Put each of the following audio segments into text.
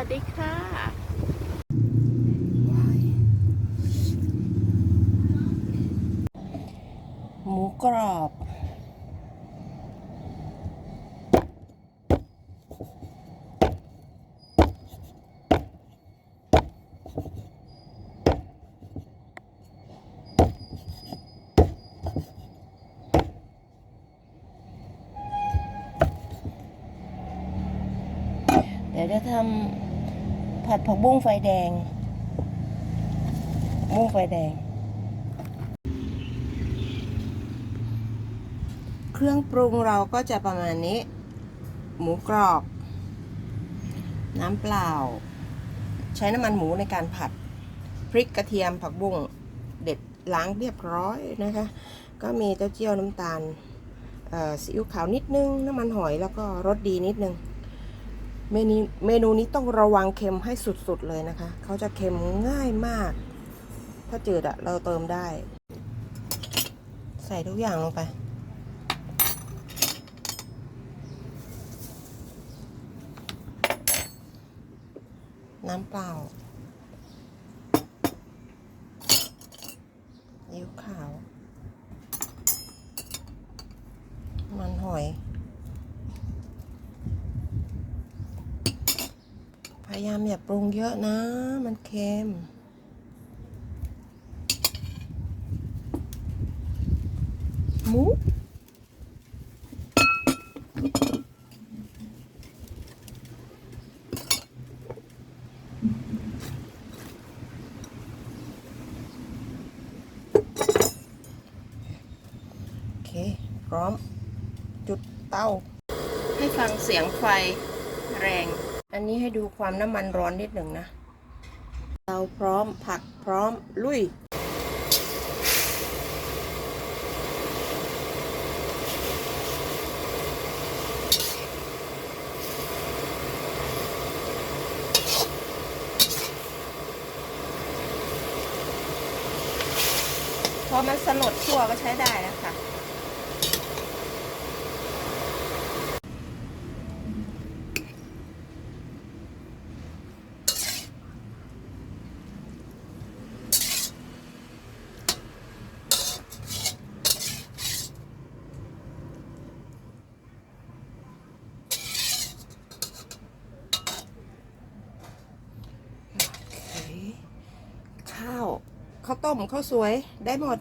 วัสดีค่ะ หมูกรอบเดี๋ยวจะทำ ผัดผักบุ้งไฟแดง บุ้งไฟแดง เครื่องปรุงเราก็จะประมาณนี้ หมูกรอบ น้ำเปล่า ใช้น้ำมันหมูในการผัด พริกกระเทียมผักบุ้งเด็ดล้างเรียบร้อยนะคะ ก็มีเต้าเจี้ยวน้ำตาลเอ่อซีอิ๊วขาวนิดนึง น้ำมันหอยแล้วก็รสดีนิดนึง เมนูเมนูนี้ต้องระวังเค็มให้สุดๆเลยนะคะ เขาจะเค็มง่ายมาก ถ้าจืดอะเราเติมได้ ใส่ทุกอย่างลงไป น้ำเปล่ายิ้วขาว มันหอย พ ยายามอย่าปรุงเยอะนะ มันเค็ม หมูโอเคพร้อม จุดเตา ให้ฟังเสียงไฟแรง อันนี้ให้ดูความน้ำมันร้อนนิดหนึ่งนะเตาพร้อมผักพร้อมลุยพอมันสลดทั่วก็ใช้ได้แล้วค่ะ โอเค ข้าว ข้าวต้มข้าวสวยได้หมด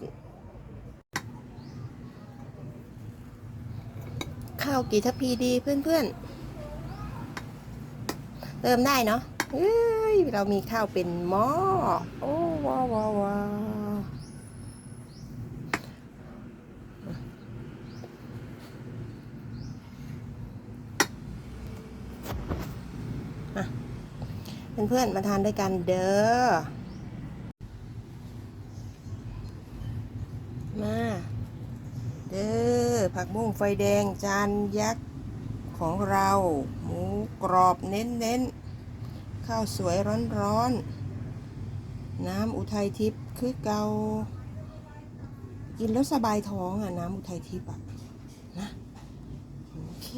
ข้าวกี่ทัพพีดีเพื่อนๆ เติมได้เนาะเฮ้ยเรามีข้าวเป็นหม้อโอ้ว้าวว้าวว้าวอะเพื่อนๆมาทานด้วยกันเด้อ มา เด้อผักบุ้งไฟแดงจานยักษ์ของเรา หมูกรอบเน้นเน้นๆข้าวสวยร้อนร้อนๆน้ำอุทัยทิพย์คือเกา กินแล้วสบายท้องอะ น้ำอุทัยทิพย์อะนะโอเค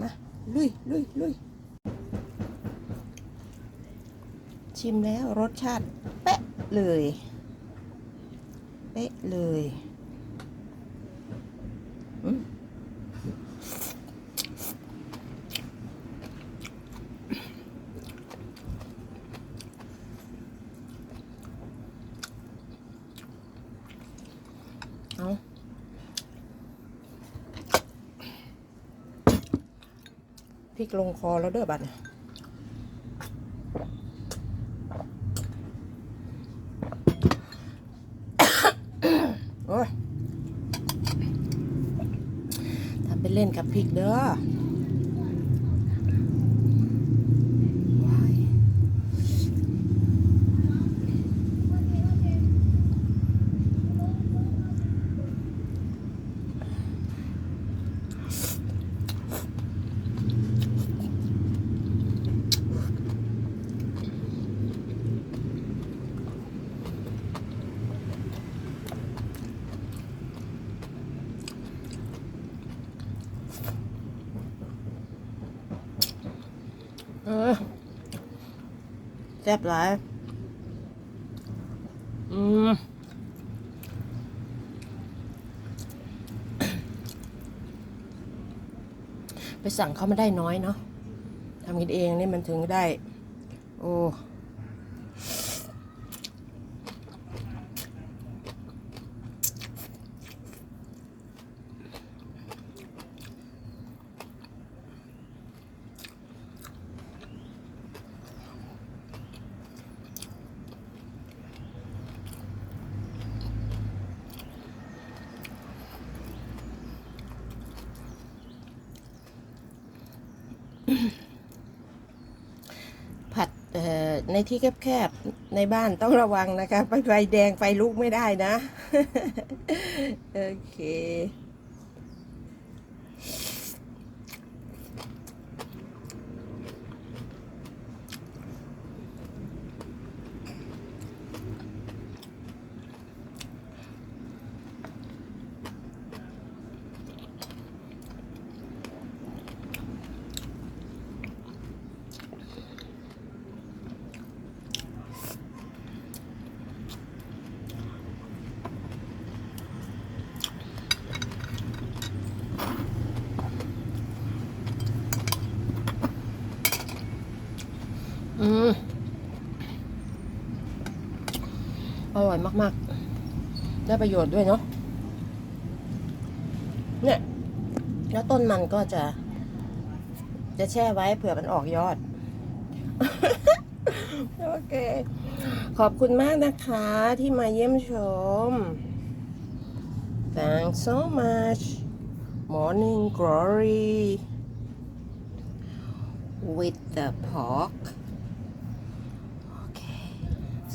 มาลุยลุยลุยชิมแล้วรสชาติ เป๊ะเลย เป๊ะเลยเอาพริกลงคอแล้วเด้อบัดเนี่ย โอ้ยทำเป็นเล่นกับ พริกเด้อ แซ่บหลาย อืมไปสั่งเขาไม่ได้น้อยเนาะทำกินเองนี่มันถึงได้ โอ้ ในที่แคบๆ ในบ้านต้องระวังนะคะไฟไฟแดงไฟลุกไม่ได้นะ โอเค อืมอร่อยมาก ๆ ได้ประโยชน์ด้วยเนาะ เนี่ย แล้วต้นมันก็จะ จะแช่ไว้เผื่อมันออกยอด โอเค ขอบคุณมากนะคะที่มาเยี่ยมชม Thanks so much Morning Glory with the pork